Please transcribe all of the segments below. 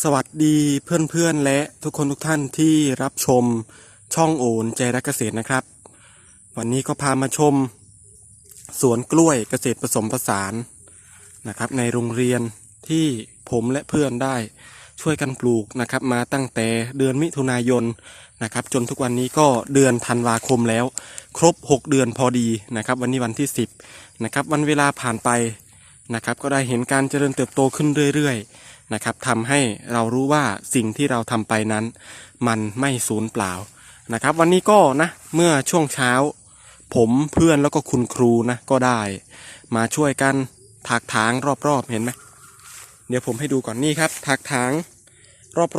สวัสดีเพื่อนๆและทุกคนทุกท่านที่รับชมช่องโอนใจรักเกษตรนะครับ วันนี้ก็พามาชม สวนกล้วยเกษตรผสมผสานนะครับ ในโรงเรียนที่ผมและเพื่อนได้ช่วยกันปลูกนะครับ มาตั้งแต่เดือนมิถุนายนนะครับ จนทุกวันนี้ก็เดือนธันวาคมแล้ว ครบ 6 เดือนพอดีนะครับ วันนี้วันที่ 10นะครับวันเวลาผ่านไปนะครับ ก็ได้เห็นการเจริญเติบโตขึ้นเรื่อย ๆ นะครับทำให้เรารู้ว่าสิ่งที่เราทำไปนั้น มันไม่สูญเปล่านะครับ วันนี้ก็นะเมื่อช่วงเช้า ผมเพื่อนแล้วก็คุณครูนะก็ได้ มาช่วยกันถากถางรอบๆเห็นไหมเดี๋ยวผมให้ดูก่อนนี่ครับถากถาง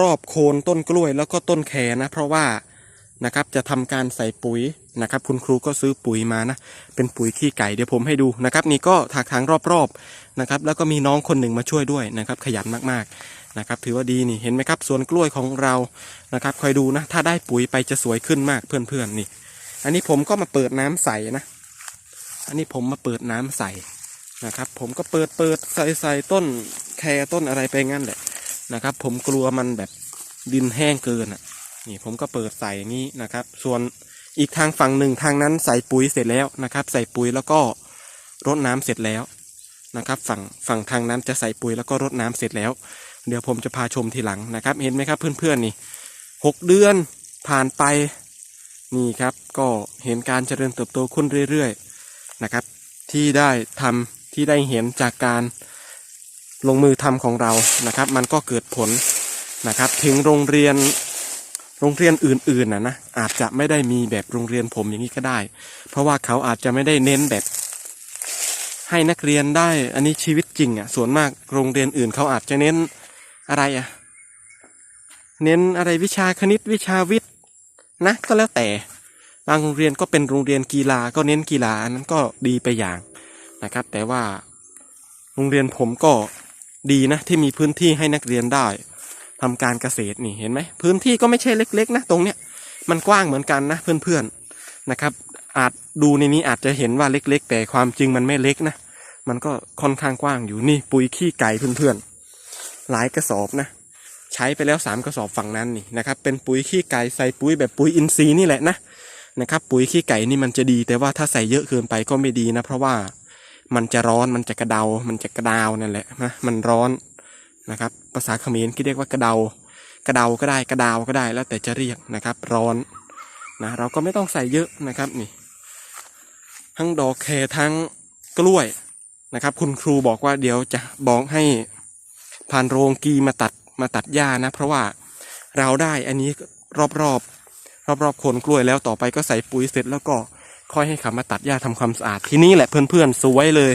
รอบๆโคนต้นกล้วยแล้วก็ต้นแคนะ เพราะว่า นะครับจะทำการใส่ปุ๋ยนะครับคุณครูก็ซื้อปุ๋ยมานะเป็นปุ๋ยขี้ไก่เดี๋ยวผมให้ดูนะครับนี่ก็ถากถางรอบๆนะครับแล้วก็มีน้องคนหนึ่งมาช่วยด้วยนะครับขยันมากๆนะครับถือว่าดีนี่เห็นไหมครับสวนกล้วยของเรานะครับคอยดูนะถ้าได้ปุ๋ยไปจะสวยขึ้นมากเพื่อนๆนี่ อันนี้ผมก็มาเปิดน้ำใส่นะ อันนี้ผมมาเปิดน้ำใส่นะครับผมก็เปิดเปิดใส่ใส่ต้นแครต้นอะไรไปงั้นแหละนะครับผมกลัวมันแบบดินแห้งเกินอะ นี่ผมก็เปิดใส่อย่างนี้นะครับ ส่วนอีกทางฝั่งหนึ่งทางนั้นใส่ปุ๋ยเสร็จแล้วนะครับ ใส่ปุ๋ยแล้วก็รดน้ำเสร็จแล้วนะครับ ฝั่งฝั่งทางนั้นจะใส่ปุ๋ยแล้วก็รดน้ำเสร็จแล้ว เดี๋ยวผมจะพาชมทีหลังนะครับ เห็นไหมครับเพื่อนๆนี่หกเดือนผ่านไปนี่ครับก็เห็นการเจริญเติบโตขึ้นเรื่อยๆนะครับ ที่ได้ทำที่ได้เห็นจากการลงมือทำของเรานะครับ มันก็เกิดผลนะครับ ถึงโรงเรียน โรงเรียนอื่นๆนะนะอาจจะไม่ได้มีแบบโรงเรียนผมอย่างนี้ก็ได้ เพราะว่าเขาอาจจะไม่ได้เน้นแบบ ให้นักเรียนได้ อันนี้ชีวิตจริงอะ ส่วนมากโรงเรียนอื่นเขาอาจจะเน้นอะไรอะ เน้นอะไรวิชาคณิตวิชาวิทย์นะก็แล้วแต่บางโรงเรียนก็เป็นโรงเรียนกีฬาก็เน้นกีฬาอันนั้นก็ดีไปอย่างนะครับ แต่ว่าโรงเรียนผมก็ดีนะที่มีพื้นที่ให้นักเรียนได้ ทำการเกษตรนี่เห็นไหมพื้นที่ก็ไม่ใช่เล็ก ๆ นะตรงเนี้ยมันกว้างเหมือนกันนะเพื่อนๆนะครับ อาจดูในนี้อาจจะเห็นว่าเล็ก ๆ แต่ความจริงมันไม่เล็กนะมันก็ค่อนข้างกว้างอยู่นี่ปุ๋ยขี้ไก่เพื่อนๆหลายกระสอบนะใช้ไปแล้วสามกระสอบฝั่งนั้นนี่นะครับเป็นปุ๋ยขี้ไก่ใส่ปุ๋ยแบบปุ๋ยอินทรีย์นี่แหละนะนะครับปุ๋ยขี้ไก่นี่มันจะดี แต่ว่าถ้าใส่เยอะเกินไปก็ไม่ดีนะ เพราะว่ามันจะร้อนมันจะกระเดา มันจะกระดาวนั่นแหละนะมันร้อน นะครับ ภาษาเขมรที่เรียกว่ากระเดากระเดาก็ได้กระดาวก็ได้แล้วแต่จะเรียกนะครับ ร้อนนะเราก็ไม่ต้องใส่เยอะนะครับนี่ ทั้งดอกแครทั้งกล้วยนะครับ คุณครูบอกว่าเดี๋ยวจะบอกให้พานโรงกีมาตัดมาตัดหญ้านะ เพราะว่าเราได้อันนี้รอบรอบรอบรอบโคนกล้วยแล้วต่อไปก็ใส่ปุ๋ยเสร็จแล้วก็ค่อยให้เขามาตัดหญ้าทำความสะอาดที่นี้แหละเพื่อนๆสวยเลย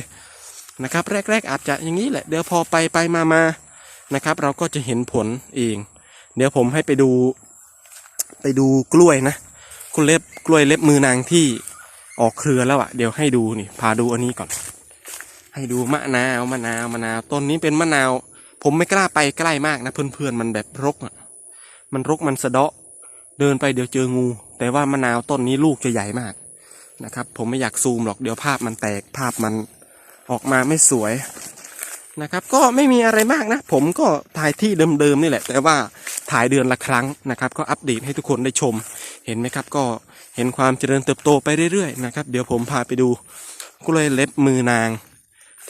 นะครับ แรก ๆ อาจจะอย่างนี้แหละเดี๋ยวพอไปไปมามา นะครับ เราก็จะเห็นผลเอง เดี๋ยวผมให้ไปดูไปดูกล้วยนะกล้วยเล็บกล้วยเล็บมือนางที่ออกเครือแล้วอะ่ะ เดี๋ยวให้ดูนี่พาดูอันนี้ก่อน ให้ดูมะนาวมะนาวมะนาวต้นนี้เป็นมะนาว ผมไม่กล้าไปใกล้มากนะ เพื่อนๆมันแบบรกอะมันรกมันสะเดาะเดินไปเดี๋ยวเจองู แต่ว่ามะนาวต้นนี้ลูกจะใหญ่มากนะครับ ผมไม่อยากซูมหรอกเดี๋ยวภาพมันแตกภาพมันออกมาไม่สวย นะครับ ก็ไม่มีอะไรมากนะ ผมก็ถ่ายที่เดิมๆนี่แหละ แต่ว่าถ่ายเดือนละครั้งนะครับ ก็อัปเดตให้ทุกคนได้ชม เห็นไหมครับ ก็เห็นความเจริญเติบโตไปเรื่อยๆนะครับ เดี๋ยวผมพาไปดูกล้วยเล็บมือนาง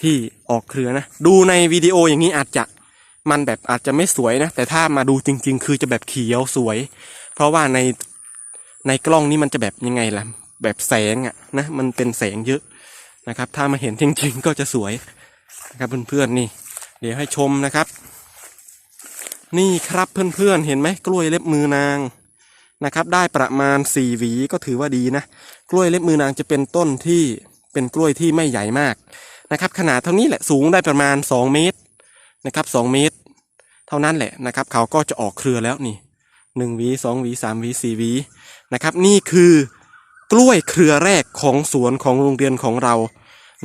ที่ออกเครือนะ ดูในวิดีโออย่างนี้อาจจะมันแบบอาจจะไม่สวยนะ แต่ถ้ามาดูจริง ๆ คือจะแบบเขียวสวย เพราะว่าในในกล้องนี้มันจะแบบยังไงล่ะ แบบแสงอะนะ มันเป็นแสงเยอะนะครับ ถ้ามาเห็นจริง ๆ ก็จะสวย นะครับเพื่อนๆนี่ เดี๋ยวให้ชมนะครับ นี่ครับเพื่อนๆเห็นไหมกล้วยเล็บมือนางนะครับ ได้ประมาณสี่หวีก็ถือว่าดีนะ กล้วยเล็บมือนางจะเป็นต้นที่เป็นกล้วยที่ไม่ใหญ่มากนะครับ ขนาดเท่านี้แหละสูงได้ประมาณ 2 เมตรนะครับ2เมตร เท่านั้นแหละนะครับ เขาก็จะออกเครือแล้วนี่หนึ่งหวีสองหวีสามหวีสี่หวีนะครับ นี่คือกล้วยเครือแรกของสวนของโรงเรียนของเรา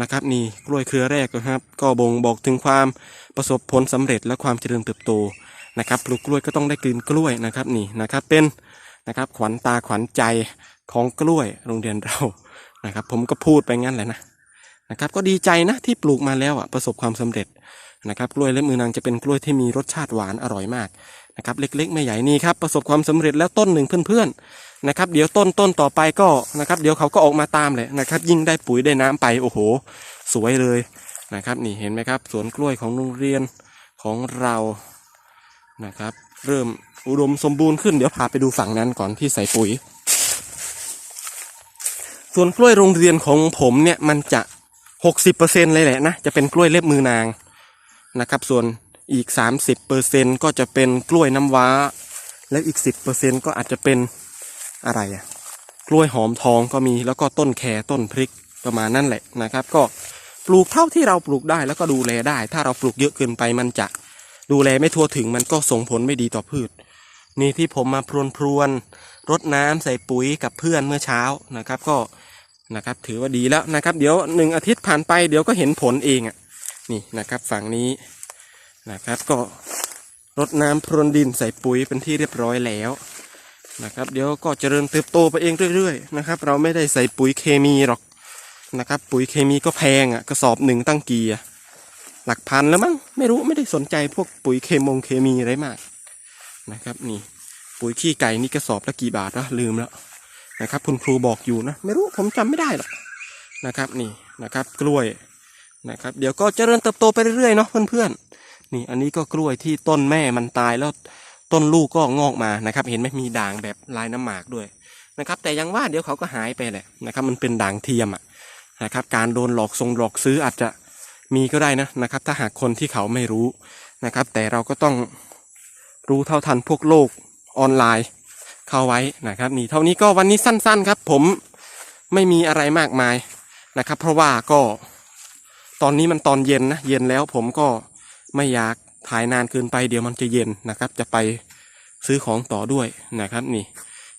นะครับนี่กล้วยเครือแรกนะครับ ก็บ่งบอกถึงความประสบผลสำเร็จและความเจริญเติบโตนะครับปลูกกล้วยก็ต้องได้กลืนกล้วยนะครับนี่นะครับเป็นนะครับขวัญตาขวัญใจของกล้วยโรงเรียนเรานะครับ ผมก็พูดไปงั้นแหละนะนะครับ ก็ดีใจนะที่ปลูกมาแล้วอะประสบความสำเร็จนะครับ กล้วยเล็บมือนางจะเป็นกล้วยที่มีรสชาติหวานอร่อยมาก นะครับเล็ก ๆ ไม่ใหญ่นี่ครับประสบความสำเร็จแล้วต้นหนึ่งเพื่อนๆนะครับเดี๋ยวต้นต้นต่อไปก็นะครับเดี๋ยวเขาก็ออกมาตามเลยนะครับ ยิ่งได้ปุ๋ยได้น้ำไปโอ้โห สวยเลยนะครับนี่เห็นไหมครับสวนกล้วยของโรงเรียนของเรานะครับ เริ่มอุดมสมบูรณ์ขึ้นเดี๋ยวพาไปดูฝั่งนั้นก่อนที่ใส่ปุ๋ย ส่วนกล้วยโรงเรียนของผมเนี่ยมันจะหกสิบเปอร์เซ็นเลยแหละนะจะเป็นกล้วยเล็บมือนางนะครับ ส่วน อีกสามสิบเปอร์เซนก็จะเป็นกล้วยน้ำว้า แล้วอีกสิบเปอร์เซนก็อาจจะเป็นอะไรอะกล้วยหอมทองก็มีแล้วก็ต้นแคต้นพริกประมาณนั่นแหละนะครับ ก็ปลูกเท่าที่เราปลูกได้แล้วก็ดูแลได้ ถ้าเราปลูกเยอะเกินไปมันจะดูแลไม่ทั่วถึงมันก็ส่งผลไม่ดีต่อพืช นี่ที่ผมมาพรวนพรวนรดน้ำใส่ปุ๋ยกับเพื่อนเมื่อเช้านะครับ ก็นะครับถือว่าดีแล้วนะครับ เดี๋ยวหนึ่งอาทิตย์ผ่านไปเดี๋ยวก็เห็นผลเองอะนี่นะครับฝั่งนี้ นะครับ ก็รดน้ำพรวนดินใส่ปุ๋ยเป็นที่เรียบร้อยแล้วนะครับ เดี๋ยวก็เจริญเติบโตไปเองเรื่อยๆนะครับ เราไม่ได้ใส่ปุ๋ยเคมีหรอกนะครับ ปุ๋ยเคมีก็แพงอะกระสอบหนึ่งตั้งกี่อะหลักพันแล้วมั้งไม่รู้ไม่ได้สนใจพวกปุ๋ยเคมงเคมีอะไรมากนะครับนี่ปุ๋ยขี้ไก่นี่กระสอบละกี่บาทนะลืมแล้วนะครับ คุณครูบอกอยู่นะไม่รู้ผมจำไม่ได้หรอกนะครับนี่นะครับ กล้วยนะครับ เดี๋ยวก็เจริญเติบโตไปเรื่อยๆเนาะเพื่อนๆ นี่อันนี้ก็กล้วยที่ต้นแม่มันตายแล้วต้นลูกก็งอกมานะครับ เห็นไหมมีด่างแบบลายน้ำหมากด้วยนะครับ แต่ยังว่าเดี๋ยวเขาก็หายไปแหละนะครับ มันเป็นด่างเทียมอะนะครับ การโดนหลอกทรงหลอกซื้ออาจจะมีก็ได้นะนะครับ ถ้าหากคนที่เขาไม่รู้นะครับ แต่เราก็ต้องรู้เท่าทันพวกโลกออนไลน์ เข้าไว้นะครับ นี่เท่านี้ก็วันนี้สั้น ๆ ครับ ผมไม่มีอะไรมากมายนะครับ เพราะว่าก็ตอนนี้มันตอนเย็นนะเย็นแล้วผมก็ ไม่อยากถ่ายนานเกินไปเดี๋ยวมันจะเย็นนะครับ จะไปซื้อของต่อด้วยนะครับนี่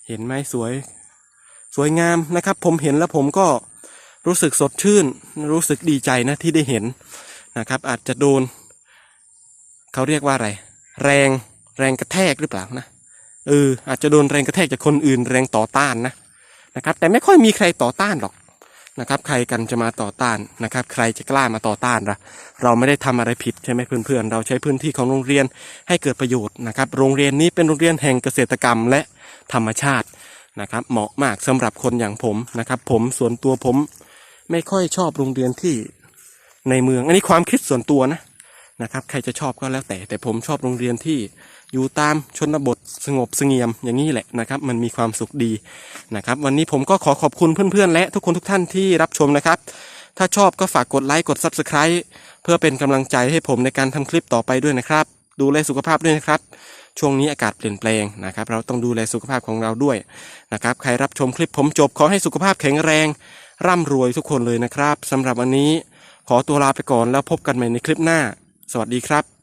เห็นไหมสวย สวยงามนะครับ ผมเห็นแล้วผมก็รู้สึกสดชื่น รู้สึกดีใจนะที่ได้เห็นนะครับ อาจจะโดน เขาเรียกว่าอะไร แรงแรงกระแทกหรือเปล่านะเอออาจจะโดนแรงกระแทกจากคนอื่นแรงต่อต้านนะนะครับ แต่ไม่ค่อยมีใครต่อต้านหรอก นะครับ ใครกันจะมาต่อต้านนะครับ ใครจะกล้ามาต่อต้านเราเราไม่ได้ทำอะไรผิดใช่ไหมเพื่อนๆ เราใช้พื้นที่ของโรงเรียนให้เกิดประโยชน์นะครับ โรงเรียนนี้เป็นโรงเรียนแห่งเกษตรกรรมและธรรมชาตินะครับ เหมาะมากสำหรับคนอย่างผมนะครับ ผมส่วนตัวผมไม่ค่อยชอบโรงเรียนที่ในเมือง อันนี้ความคิดส่วนตัวนะนะครับ ใครจะชอบก็แล้วแต่ แต่ผมชอบโรงเรียนที่ อยู่ตามชนบทสงบสงเียมอย่างนี้แหละนะครับ มันมีความสุขดีนะครับ วันนี้ผมก็ขอขอบคุณเพื่อนๆ และทุกคนทุกท่านที่รับชมนะครับ ถ้าชอบก็ฝากกดไลค์กด Subscribe เพื่อเป็นกำลังใจให้ผมในการทำคลิปต่อไปด้วยนะครับ ดูแลสุขภาพด้วยนะครับ ช่วงนี้อากาศเปลี่ยนแปลงนะครับ เราต้องดูแลสุขภาพของเราด้วยนะครับ ใครรับชมคลิปผมจบขอให้สุขภาพแข็งแรง ร่ำรวยทุกคนเลยนะครับสำหรับวันนี้ ขอตัวลาไปก่อนแล้วพบกันใหม่ในคลิปหน้า สวัสดีครับ